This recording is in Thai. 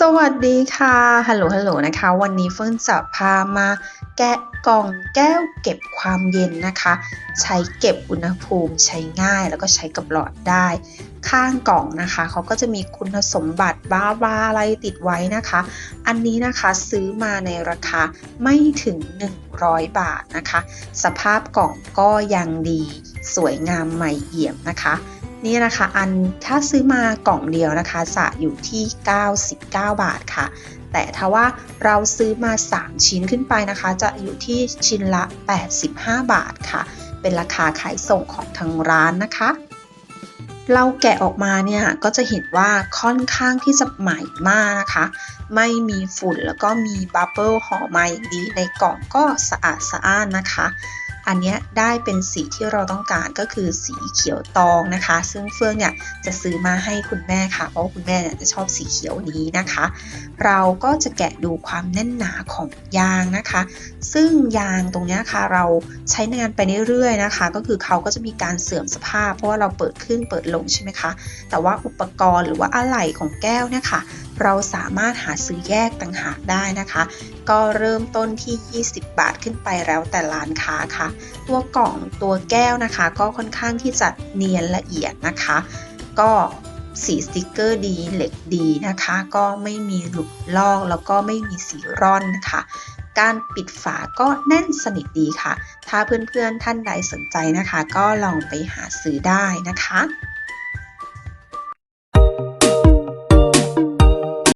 สวัสดีค่ะ ฮัลโหล ฮัลโหลนะคะ วันนี้เฟิร์นจะพามาแกะกล่องแก้วเก็บความเย็นนะคะ ใช้เก็บอุณหภูมิใช้ง่ายแล้วก็ใช้กับหลอดได้ ข้างกล่องนะคะ เขาก็จะมีคุณสมบัติบ้าบาอะไรติดไว้นะคะ อันนี้นะคะซื้อมาในราคาไม่ถึง 100 บาทนะคะ สภาพกล่องก็ยังดี สวยงามใหม่เอี่ยมนะคะ นี่นะคะ อันถ้าซื้อมากล่องเดียวนะคะจะอยู่ที่ 99 บาทค่ะ แต่ถ้าว่าเราซื้อมา 3 ชิ้นขึ้นไปนะคะ จะอยู่ที่ชิ้นละ 85 บาทค่ะ เป็นราคาขายส่งของทางร้านนะคะ เราแกะออกมาเนี่ยก็จะเห็นว่าค่อนข้างที่จะใหม่มากนะคะ ไม่มีฝุ่นแล้วก็มีบับเบิลห่อมาอย่างดีในกล่องก็สะอาดสะอ้านนะคะ อันนี้ได้เป็นสีที่เราต้องการก็คือสีเขียวตองนะคะ ซึ่งเฟื่องเนี่ยจะซื้อมาให้คุณแม่ค่ะ เพราะคุณแม่เนี่ยจะชอบสีเขียวนี้นะคะ เราก็จะแกะดูความแน่นหนาของยางนะคะ ซึ่งยางตรงนี้ค่ะเราใช้งานไปเรื่อยๆนะคะ ก็คือเขาก็จะมีการเสื่อมสภาพ เพราะว่าเราเปิดขึ้นเปิดลงใช่ไหมคะ แต่ว่าอุปกรณ์หรือว่าอะไหล่ของแก้วเนี่ยค่ะ เราสามารถหาซื้อแยกต่างหากได้นะคะ ก็เริ่มต้นที่ 20 บาทขึ้นไปแล้วแต่ร้านค้าค่ะ ตัวกล่องตัวแก้วนะคะ ก็ค่อนข้างที่จะเนียนละเอียดนะคะ ก็สีสติกเกอร์ดีเหล็กดีนะคะ ก็ไม่มีหลุดลอกแล้วก็ไม่มีสีร่อนค่ะการปิดฝาก็แน่นสนิทดีค่ะ ถ้าเพื่อนๆท่านใดสนใจนะคะ ก็ลองไปหาซื้อได้นะคะ